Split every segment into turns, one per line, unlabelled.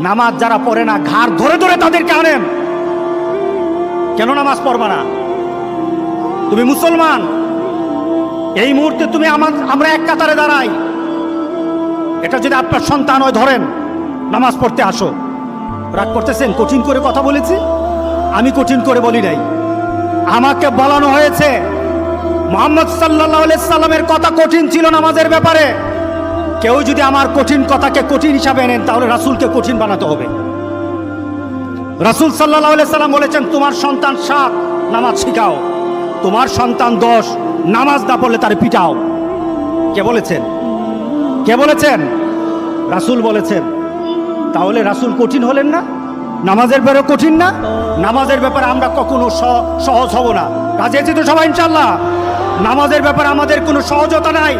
নামাজ যারা পড়ে না, ঘাড় ধরে ধরে তাদেরকে আনেন। কেন নামাজ পড়বা না? তুমি মুসলমান? এই মুহূর্তে তুমি আমার, আমরা এক কাতারে দাঁড়াই। এটা যদি আপনার সন্তান হয়, ধরেন, নামাজ পড়তে আসো। রাগ করতেছেন? কঠিন করে কথা বলেছি? আমি কঠিন করে বলি নাই। আমাকে বলানো হয়েছে, মোহাম্মদ সাল্লাহ সাল্লামের কথা কঠিন ছিল নামাজের ব্যাপারে। কেউ যদি আমার কঠিন কথাকে কঠিন হিসাবে নেন তাহলে রাসূলকে কঠিন বানাতে হবে। রাসূল সাল্লাহ সাল্লাম বলেছেন, তোমার সন্তান সাত, নামাজ শিখাও। তোমার সন্তান দশ, নামাজ না পড়লে তার পিটাও। কে বলেছেন? কে বলেছেন? রাসূল বলেছেন। তাহলে রাসূল কঠিন হলেন না? নামাজের ব্যাপারে কঠিন না? নামাজের ব্যাপারে আমরা কখনো সহজ হব না। রাজি তো সবাই ইনশাল্লাহ নামাজের ব্যাপারে আমাদের কোনো সহজতা নাই।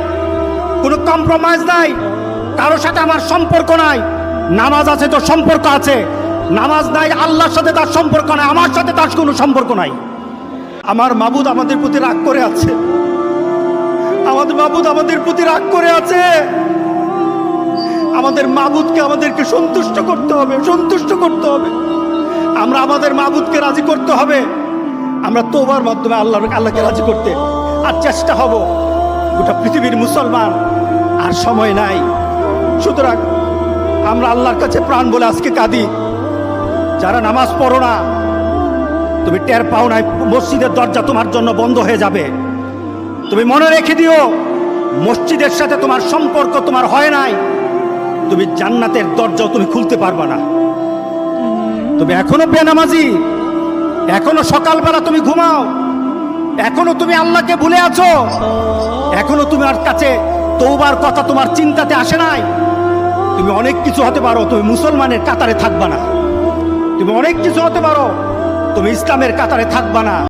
কোনো কম্প্রোমাইজ নাই। কারোর সাথে আমার সম্পর্ক নাই। নামাজ আছে তো সম্পর্ক আছে। নামাজ নাই, আল্লাহর সাথে তার সম্পর্ক নাই, আমার সাথে তার কোনো সম্পর্ক নাই। আমার মাবুদ আমাদের প্রতি রাগ করে আছে। আমাদের মাবুদ আমাদের প্রতি রাগ করে আছে। আমাদের মাবুদকে আমাদেরকে সন্তুষ্ট করতে হবে, সন্তুষ্ট করতে হবে। আমরা আমাদের মাবুদকে রাজি করতে হবে। আমরা তোবার মাধ্যমে আল্লাহ আল্লাহকে রাজি করতে আর চেষ্টা হব। গোটা পৃথিবীর মুসলমান আর সময় নাই। সুতরাং আমরা আল্লাহর কাছে প্রাণ বলে আজকে কাঁদি। যারা নামাজ পড়ো না, তুমি টের পাও নাই, মসজিদের দরজা তোমার জন্য বন্ধ হয়ে যাবে। তুমি মনে রেখে দিও, মসজিদের সাথে তোমার সম্পর্ক তোমার হয় নাই। তুমি জান্নাতের দরজাও তুমি খুলতে পারবা না। তুমি এখনও বেনামাজি, এখনও সকালবেলা তুমি ঘুমাও, এখনও তুমি আল্লাহকে ভুলে আছো, এখনও তোমার কাছে তৌবার কথা তোমার চিন্তাতে আসে নাই? তুমি অনেক কিছু হতে পারো, তুমি মুসলমানের কাতারে থাকবা না। তুমি অনেক কিছু হতে পারো, তুমি ইসলামের কাতারে থাকবা না।